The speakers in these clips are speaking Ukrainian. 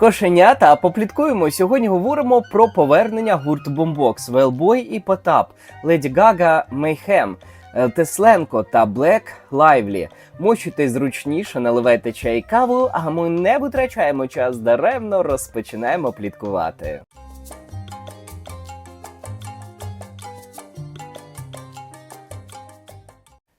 Кошенята, попліткуємо. Сьогодні говоримо про повернення гурту Бомбокс, Велбой і Потап, Леді Гага, Мейхем, е, Тесленко та Блек Лайвлі. Мочуйте зручніше, наливайте чай і каву, а ми не витрачаємо час даремно, розпочинаємо пліткувати.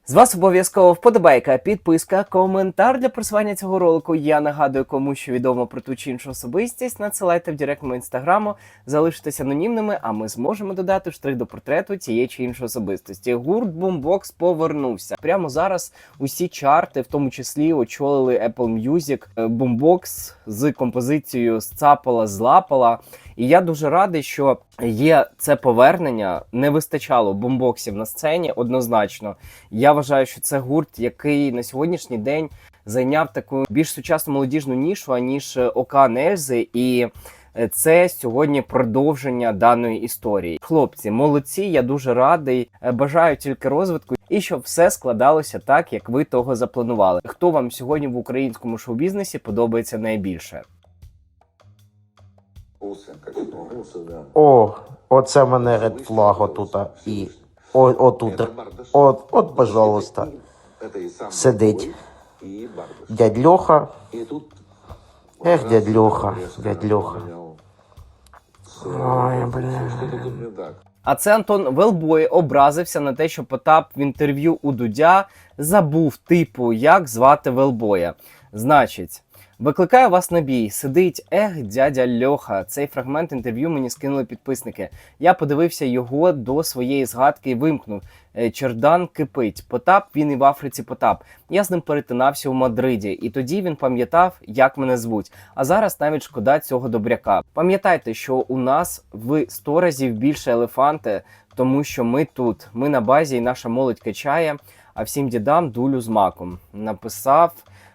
З вас обов'язково вподобайка, підписка, коментар для просування цього ролику. Я нагадую, кому що відомо про ту чи іншу особистість. Надсилайте в директ мого інстаграму, залишитесь анонімними, а ми зможемо додати штрих до портрету тієї чи іншої особистості. Гурт Boombox повернувся. Прямо зараз усі чарти, в тому числі очолили Apple Music, е, Boombox з композицією Сцапала, злапала. І я дуже радий, що є це повернення. Не вистачало бомбоксів на сцені однозначно. Я вважаю, що це гурт, який на сьогоднішній день зайняв таку більш сучасну молодіжну нішу, аніж Ока Нельзи. І е, це сьогодні продовження даної історії. Хлопці, молодці, я дуже радий. Е, Бажаю тільки розвитку і щоб все складалося так, як ви того запланували. Хто вам сьогодні в українському шоу-бізнесі подобається найбільше? О, оце в мене ред флаг отута. І о, отут. Это Бардаш. От, от, пожалуйста. Это и сам Сидить. Бой, и Бардаш. Дядь Льоха. И тут... Эх, раз дядь Леха, резко дядь Леха. поменял. Всё, Ой, всё, бля. Что-то тут не так. А це Антон Велбой образився на те, що Потап в інтерв'ю у Дудя забув, типу, як звати Велбоя. Значить, викликаю вас на бій. Сидить ех, дядя Льоха. Цей фрагмент інтерв'ю мені скинули підписники. Я подивився його до своєї згадки і вимкнув. Е, Чердан кипить. Потап, він і в Африці Потап. Я з ним перетинався у Мадриді, і тоді він пам'ятав, як мене звуть. А зараз навіть шкода цього добряка. Пам'ятайте, що у нас в 100 разів більше елефанти, тому що ми тут, ми на базі, і наша молодь качає. А всім дідам дулю з маком. Написав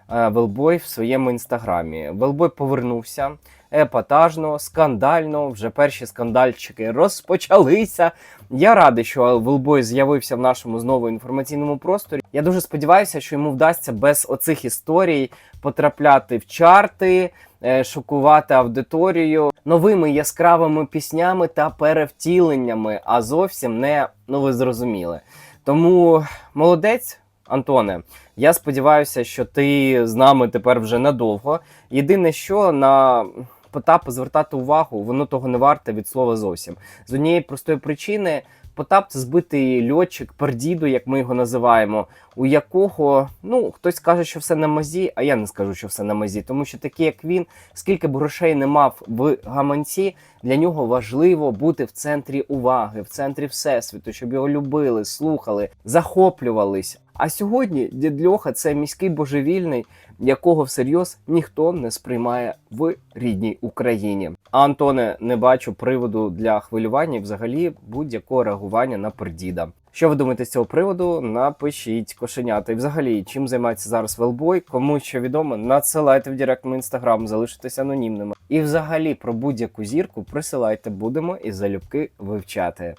Велбой в своєму інстаграмі. Велбой повернувся епатажно, скандально. Вже перші скандальчики розпочалися. Я радий, що Велбой з'явився в нашому знову інформаційному просторі. Я дуже сподіваюся, що йому вдасться без оцих історій потрапляти в чарти, е, шокувати аудиторію новими яскравими піснями та перевтіленнями, а зовсім не ну ви зрозуміли. Тому молодець. Антоне, я сподіваюся, що ти з нами тепер вже надовго. Єдине, що на Потапа звертати увагу, воно того не варте від слова зовсім. З однієї простої причини, Потап це збитий льотчик, пердіду, як ми його називаємо, у якого ну хтось каже, що все на мазі, а я не скажу, що все на мазі, тому що такий, як він, скільки б грошей не мав в гаманці, для нього важливо бути в центрі уваги, в центрі всесвіту, щоб його любили, слухали, захоплювались. А сьогодні дід Льоха це міський божевільний, якого всерйоз ніхто не сприймає в рідній Україні. А Антоне, не бачу приводу для хвилювання і взагалі будь-якого реагування на пердіда. Що ви думаєте з цього приводу? Напишіть кошенята. І взагалі, чим займається зараз Велбой? Кому що відомо, надсилайте в директ мій інстаграм, залишитесь анонімними. І взагалі про будь-яку зірку присилайте, будемо і залюбки вивчати.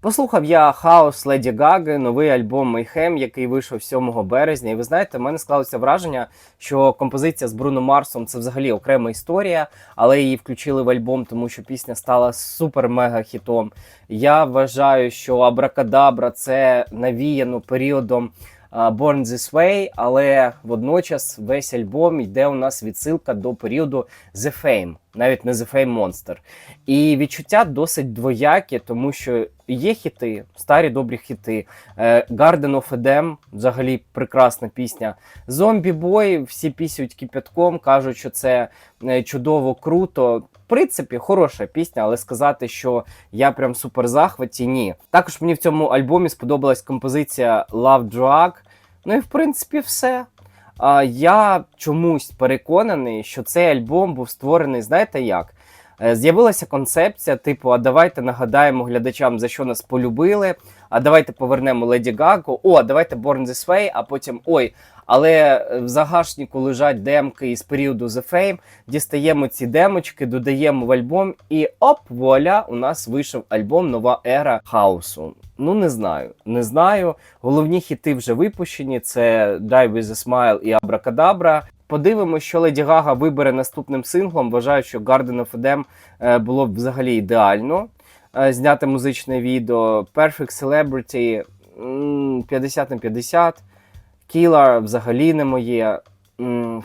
Послухав я хаос Леді Гаги, новий альбом Мейхем, який вийшов 7 березня. І ви знаєте, в мене склалося враження, що композиція з Бруно Марсом це взагалі окрема історія, але її включили в альбом, тому що пісня стала супер-мега хітом. Я вважаю, що Абракадабра це навіяно періодом Born This Way, але водночас весь альбом йде у нас відсилка до періоду The Fame, навіть не The Fame Monster. І відчуття досить двоякі, тому що є хіти, старі добрі хіти. Е, Garden of Eden, взагалі прекрасна пісня. Zombie Boy, всі пісють кипятком, кажуть, що це е, чудово, круто. В принципі, хороша пісня, але сказати, що я прям супер захваті, ні. Також мені в цьому альбомі сподобалась композиція Love Drug. Ну і в принципі все. Я чомусь переконаний, що цей альбом був створений, знаєте як? Е, З'явилася концепція, типу, а давайте нагадаємо глядачам, за що нас полюбили. А давайте повернемо Леді Гагу. О, давайте Born This Way, а потім ой. Але е, в загашнику лежать демки із періоду The Fame. Дістаємо ці демочки, додаємо в альбом, і оп, вуаля, у нас вийшов альбом Нова ера хаосу. Ну не знаю, не знаю. Головні хіти вже випущені: це Die With A Smile і Abracadabra. Подивимось, що Леді Гага вибере наступним синглом. Вважаю, що Garden of Eden е, було б взагалі ідеально е, зняти музичне відео. Perfect Celebrity 50 на 50. Killer взагалі не моє.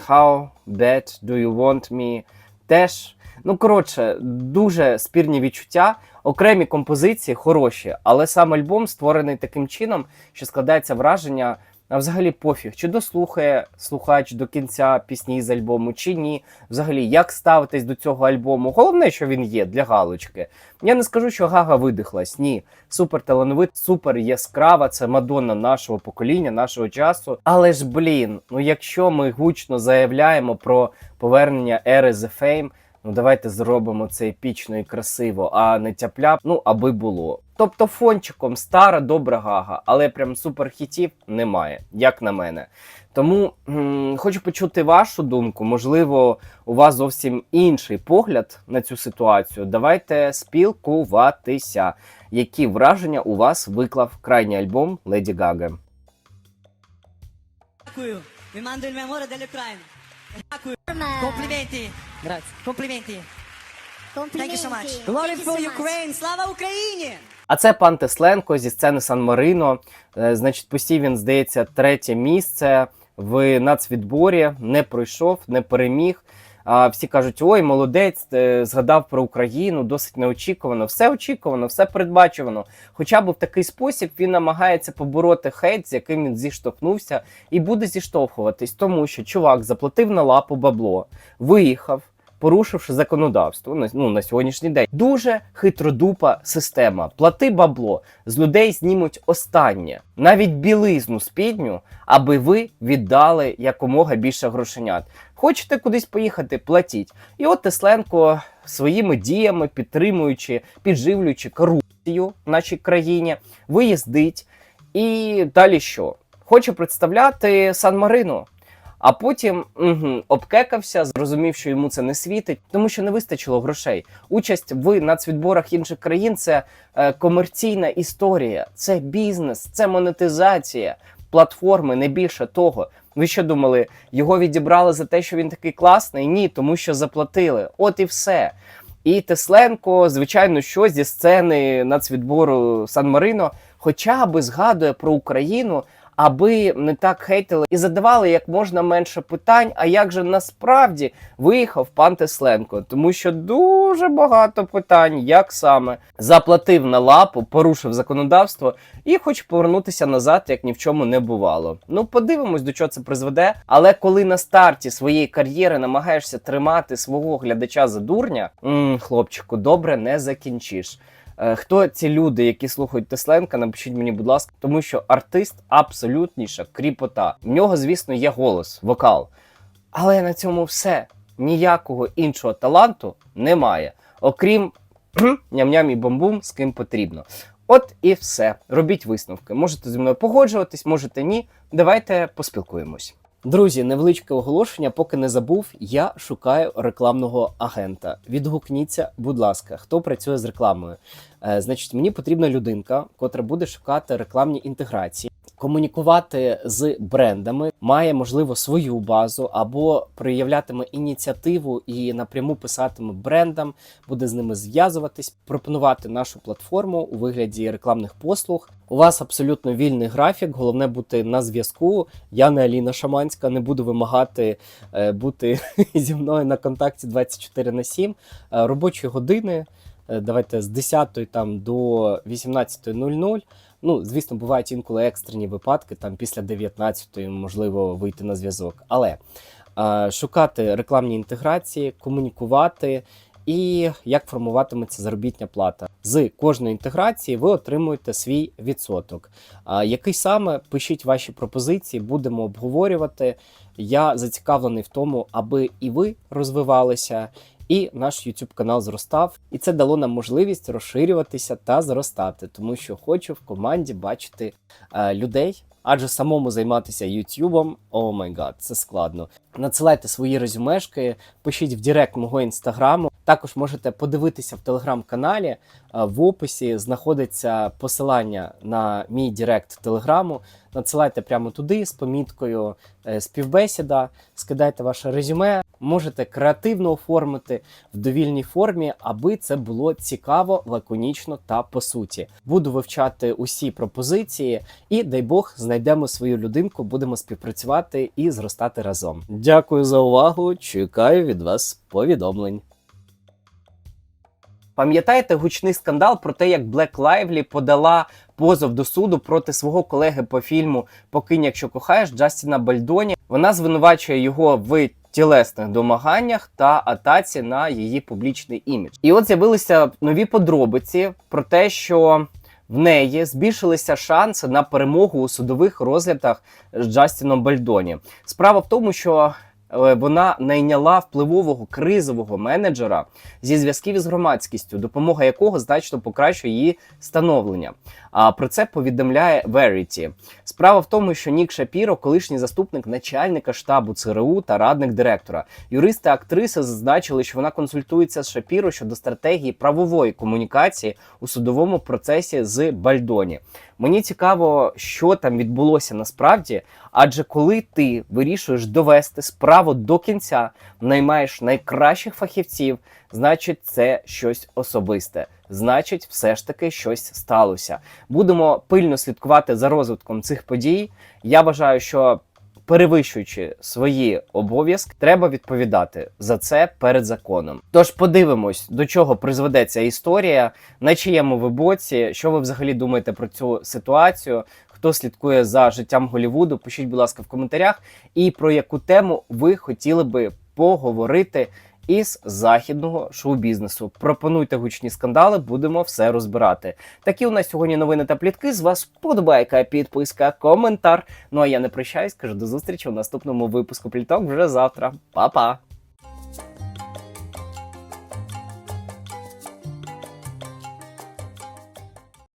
How bad do you want me? Теж. Ну, коротше, дуже спірні відчуття. Окремі композиції хороші, але сам альбом створений таким чином, що складається враження, а взагалі пофіг, чи дослухає слухач до кінця пісні з альбому, чи ні. Взагалі, як ставитись до цього альбому. Головне, що він є для галочки. Я не скажу, що Гага видихлась. Ні, супер талановита, супер яскрава. Це Мадонна нашого покоління, нашого часу. Але ж блін, ну якщо ми гучно заявляємо про повернення ери The Fame, ну давайте зробимо це епічно і красиво, а не тяпляп, ну аби було. Тобто фончиком стара добра гага, але прям суперхітів немає, як на мене. Тому м, хочу почути вашу думку. Можливо, у вас зовсім інший погляд на цю ситуацію. Давайте спілкуватися. Які враження у вас виклав крайній альбом Леді Гаги? Дякую. Mio amore dell'Ucraina. Дякую. Компліменти. Grazie. Компліменти. Thank you so much. Glory for Ukraine. Слава Україні! А це пан Тесленко зі сцени Сан Марино. Е, Значить, посів він, здається, третє місце в нацвідборі. Не пройшов, не переміг. А всі кажуть: ой, молодець, згадав про Україну, досить неочікувано. Все очікувано, все передбачувано. Хоча б в такий спосіб він намагається побороти хейт, з яким він зіштовхнувся, і буде зіштовхуватись, тому що чувак заплатив на лапу бабло, виїхав. Порушивши законодавство ну, на сьогоднішній день. Дуже хитродупа система. Плати бабло, з людей знімуть останнє, навіть білизну спідню, аби ви віддали якомога більше грошенят. Хочете кудись поїхати, платіть. І от Тесленко своїми діями, підтримуючи, підживлюючи корупцію в нашій країні, виїздить. І далі що? Хоче представляти Сан Марино. А потім угу, обкекався, зрозумів, що йому це не світить, тому що не вистачило грошей. Участь в нацвідборах інших країн це е, комерційна історія, це бізнес, це монетизація, платформи, не більше того. Ви що думали, його відібрали за те, що він такий класний? Ні, тому що заплатили. От і все. І Тесленко, звичайно, що зі сцени нацвідбору Сан Марино, хоча би згадує про Україну, аби не так хейтили і задавали як можна менше питань. А як же насправді виїхав пан Тесленко? Тому що дуже багато питань, як саме заплатив на лапу, порушив законодавство і хоче повернутися назад, як ні в чому не бувало. Ну, подивимось, до чого це призведе. Але коли на старті своєї кар'єри намагаєшся тримати свого глядача за дурня, м, хлопчику, добре не закінчиш. Е, Хто ці люди, які слухають Тесленка, напишіть мені, будь ласка, тому що артист абсолютніша кріпота. В нього, звісно, є голос, вокал. Але на цьому все. Ніякого іншого таланту немає. Окрім ням-ням і бомбум, з ким потрібно. От і все. Робіть висновки. Можете зі мною погоджуватись, можете ні. Давайте поспілкуємось. Друзі, невеличке оголошення, поки не забув, я шукаю рекламного агента. Відгукніться, будь ласка, хто працює з рекламою. Е, значить, мені потрібна людинка, котра буде шукати рекламні інтеграції, комунікувати з брендами, має можливо свою базу або проявлятиме ініціативу і напряму писатиме брендам, буде з ними зв'язуватись, пропонувати нашу платформу у вигляді рекламних послуг. У вас абсолютно вільний графік, головне бути на зв'язку. Я не Аліна Шаманська, не буду вимагати е, бути зі мною на контакті 24 на 7. Е, робочі години. Е, Давайте з 10 там до 18.00. Ну, звісно, бувають інколи екстрені випадки, там після 19-ї можливо вийти на зв'язок. Але е, шукати рекламні інтеграції, комунікувати і як формуватиметься заробітня плата. З кожної інтеграції ви отримуєте свій відсоток. А який саме пишіть ваші пропозиції, будемо обговорювати. Я зацікавлений в тому, аби і ви розвивалися, і наш YouTube канал зростав. І це дало нам можливість розширюватися та зростати, тому що хочу в команді бачити е, людей. Адже самому займатися Ютубом, о май гад, це складно. Надсилайте свої резюмешки, пишіть в Директ мого інстаграму. Також можете подивитися в телеграм-каналі. Е, В описі знаходиться посилання на мій директ телеграму. Надсилайте прямо туди з поміткою е, співбесіда, скидайте ваше резюме, можете креативно оформити в довільній формі, аби це було цікаво, лаконічно та по суті. Буду вивчати усі пропозиції і дай Бог знайдемо свою людинку, будемо співпрацювати і зростати разом. Дякую за увагу. Чекаю від вас повідомлень. Пам'ятаєте гучний скандал про те, як Блек Лайвлі подала позов до суду проти свого колеги по фільму Покинь, якщо кохаєш Джастіна Бальдоні. Вона звинувачує його в тілесних домаганнях та атаці на її публічний імідж. І от з'явилися нові подробиці про те, що в неї збільшилися шанси на перемогу у судових розглядах з Джастіном Бальдоні. Справа в тому, що вона найняла впливового кризового менеджера зі зв'язків із громадськістю, допомога якого значно покращує її становлення. А про це повідомляє Verity. Справа в тому, що Нік Шапіро, колишній заступник начальника штабу ЦРУ та радник директора. Юристи актриси зазначили, що вона консультується з Шапіро щодо стратегії правової комунікації у судовому процесі з Бальдоні. Мені цікаво, що там відбулося насправді, адже коли ти вирішуєш довести справу до кінця, наймаєш найкращих фахівців, значить, це щось особисте. Значить, все ж таки щось сталося. Будемо пильно слідкувати за розвитком цих подій. Я вважаю, що перевищуючи свої обов'язки, треба відповідати за це перед законом. Тож подивимось, до чого призведе ця історія, на чиєму ви боці, що ви взагалі думаєте про цю ситуацію. Хто слідкує за життям Голівуду, пишіть, будь ласка, в коментарях, і про яку тему ви хотіли би поговорити із західного шоу-бізнесу. Пропонуйте гучні скандали, будемо все розбирати. Такі у нас сьогодні новини та плітки. З вас подобайка, підписка, коментар. Ну а я не прощаюсь, кажу до зустрічі у наступному випуску пліток вже завтра. Па-па!